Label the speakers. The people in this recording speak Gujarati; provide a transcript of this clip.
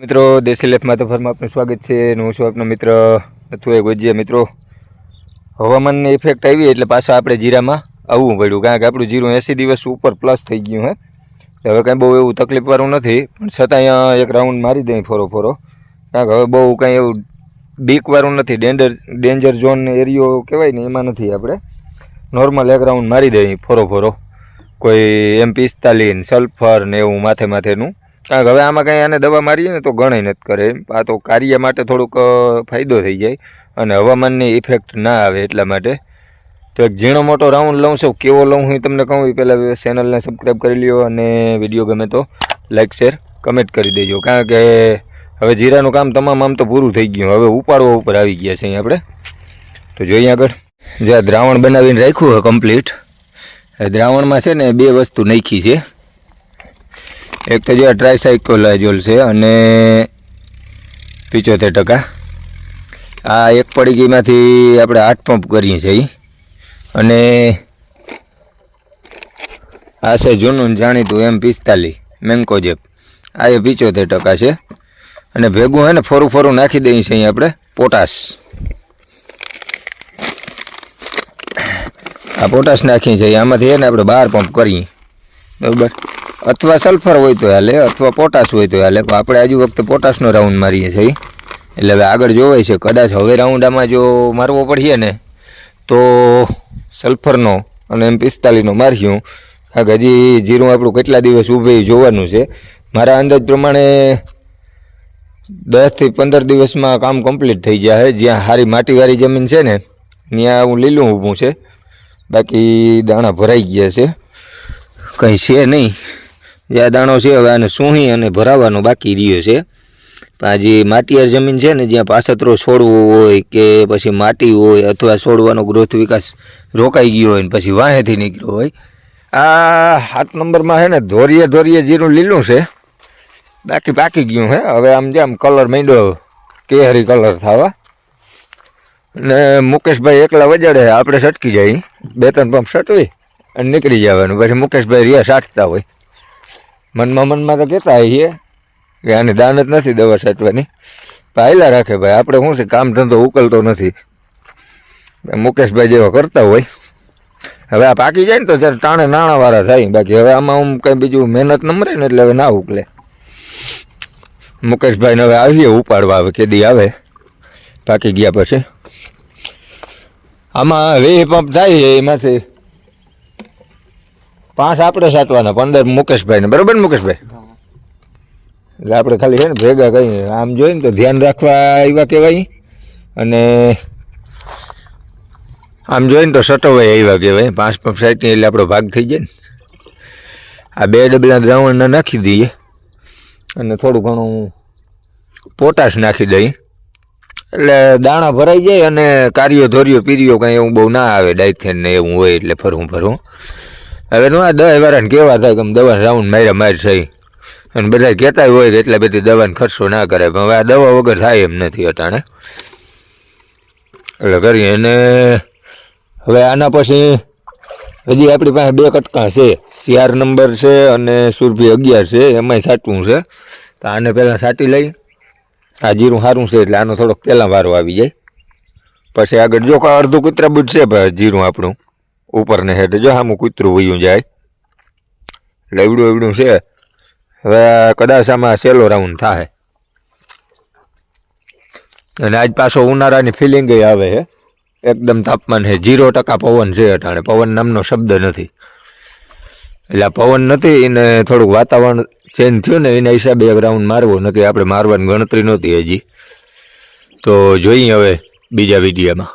Speaker 1: મિત્રો, દેશી લેફમાં તો ફરમાં આપનું સ્વાગત છે અને હું છું આપનો મિત્ર નથુ એ ગોજીયા મિત્રો, હવામાનની ઇફેક્ટ આવી એટલે પાછા આપણે જીરામાં આવવું પડ્યું, કારણ કે આપણું જીરું એંસી દિવસ ઉપર પ્લસ થઈ ગયું હે. હવે કાંઈ બહુ એવું તકલીફવાળું નથી, પણ છતાં અહીંયા એક રાઉન્ડ મારી દઈએ ફોરો ફોરો. કારણ કે હવે બહુ કાંઈ એવું બીકવાળું નથી ડેન્જર ડેન્જર ઝોન એરિયો કહેવાય ને એમાં નથી આપણે. નોર્મલ એક રાઉન્ડ મારી દઈએ ફોરો ફોરો. કોઈ એમ પિસ્તાલીન સલ્ફર ને એવું માથે માથેનું. કારણ કે હવે આમાં કંઈ આને દવા મારીએ ને તો ગણાય નથી કરે આ તો કાર્ય માટે થોડુંક ફાયદો થઈ જાય અને હવામાનની ઇફેક્ટ ના આવે એટલા માટે. તો એક ઝીણો મોટો રાઉન્ડ લઉં છું. કેવો લઉં હું તમને કહું. એ પહેલાં ચેનલને સબસ્ક્રાઈબ કરી લ્યો અને વીડિયો ગમે તો લાઇક શેર કમેન્ટ કરી દેજો. કારણ કે હવે જીરાનું કામ તમામ આમ તો પૂરું થઈ ગયું. હવે ઉપાડવા ઉપર આવી ગયા છે અહીં આપણે. તો જોઈએ આગળ. જે દ્રાવણ બનાવીને રાખ્યું હોય કમ્પ્લીટ દ્રાવણમાં છે ને બે વસ્તુ નાખી છે. એક તો જે ટ્રાયસાઇકોલાજોલ છે અને પિચોતેર ટકા. આ એક પડીકીમાંથી આપણે આઠ પંપ કરીએ છીએ અને આ છે જૂનું જાણીતું એમ પિસ્તાલીસ મેન્કોજેપ આ એ પિચોતેર ટકા છે. અને ભેગું હે ને ફોરું ફોરું નાખી દઈએ છીએ આપણે, પોટાશ. આ પોટાશ નાખીએ છીએ. આમાંથી એને આપણે બાર પંપ કરીએ. બરાબર? અથવા સલ્ફર હોય તો હાલે, અથવા પોટાશ હોય તો હાલે. પણ આપણે આજુ વખતે પોટાશનો રાઉન્ડ મારીએ છીએ. એટલે હવે આગળ જોવાય છે. કદાચ હવે રાઉન્ડ આમાં જો મારવો પડીએ ને, તો સલ્ફરનો અને એમ પિસ્તાલીસનો માર્યું કારણ કે હજી જીરું આપણું કેટલા દિવસ ઊભે જોવાનું છે. મારા અંદાજ પ્રમાણે દસથી પંદર દિવસમાં કામ કમ્પ્લીટ થઈ જાય. જ્યાં સારી માટીવાળી જમીન છે ને, ત્યાં હું લીલું ઊભું છે. બાકી દાણા ભરાઈ ગયા છે. કંઈ છે નહીં. આ દાણો છે હવે આને સૂહી અને ભરાવાનો બાકી રહ્યો છે. આ જે જમીન છે ને, જ્યાં પાસતરો છોડવો હોય કે પછી માટી હોય અથવા છોડવાનો ગ્રોથ વિકાસ રોકાઈ ગયો હોય ને પછી વાહેથી નીકળ્યો હોય, આ સાત નંબરમાં છે ને, ધોરીએ ધોરીએ જીરું લીલું છે. બાકી પાકી ગયું હે. હવે આમ જેમ કલર માંડ્યો, કેહરી કલર થવા. ને મુકેશભાઈ એકલા વજાડે આપણે સટકી જાય. બે ત્રણ પંપ સટવી અને નીકળી જવાનું. પછી મુકેશભાઈ રિયા સાટતા હોય. મનમાં મનમાં તો કહેતા આવીએ કે આની દાન જ નથી દવા છાંટવાની. પાયલા રાખે ભાઈ, આપણે શું છે, કામ ધંધો ઉકલતો નથી. મુકેશભાઈ જેવા કરતા હોય. હવે આ પાકી જાય ને તો ત્યારે ટાણે નાણાંવાળા થાય. બાકી હવે આમાં હું કંઈ બીજું મહેનત ન મરે ને એટલે હવે ના ઉકલે. મુકેશભાઈને હવે આવીએ ઉપાડવા આવે કેદી આવે. પાકી ગયા પછી. આમાં વે પંપ થાય એમાંથી. પાંચ આપણે સાચવાના, પંદર મુકેશભાઈને, બરાબર ને મુકેશભાઈ? એટલે આપણે ખાલી છે ને ભેગા કહીએ આમ જોઈને તો ધ્યાન રાખવા આવ્યા કહેવાય. અને આમ જોઈને તો સટવાય આવ્યા કહેવાય. પાંચ પંપ સાઈડની એટલે આપણો ભાગ થઈ જાય ને. આ બે ડબલા દ્રાવણને નાખી દઈએ. અને થોડું ઘણું પોટાશ નાખી દઈએ. એટલે દાણા ભરાઈ જાય અને કાર્યો ધોર્યો પીર્યો કાંઈ એવું બહુ ના આવે ડાયથેન ને એવું હોય એટલે ફરવું ફરવું. હવે નો, આ દસ વાળાને કેવા થાય કે દવા રાઉન્ડ માર્યા માર થઈ. અને બધા કહેતા હોય કે એટલા બધી દવાનો ખર્ચો ના કરે, પણ હવે આ દવા વગર થાય એમ નથી અટાણે. એટલે કરીએ અને હવે આના પછી હજી આપણી પાસે બે કટકા છે. ચાર નંબર છે અને સુરભી અગિયાર છે, એમાંય સાચવું છે. તો આને પહેલાં સાટી લઈ. આ જીરું સારું છે એટલે આનો થોડોક પહેલાં વારો આવી જાય. પછી આગળ જો અડધું કૂતરા બુજ છે જીરું આપણું. ઉપર ને હેઠ. જો હું કૂતરું વયું જાય. એટલે એવડું છે. હવે કદાચ આમાં સેલો રાઉન્ડ થાય અને આજ પાછો ઉનાળાની ફિલિંગ આવે છે એકદમ તાપમાન છે જીરો ટકા પવન છે અટાણે. પવન નામનો શબ્દ નથી. એટલે આ પવન નથી, એને થોડુંક વાતાવરણ ચેન્જ થયું ને એના હિસાબે એક રાઉન્ડ મારવો. નથી આપણે મારવાની ગણતરી નહોતી હજી. તો જોઈએ હવે બીજા વિડીયોમાં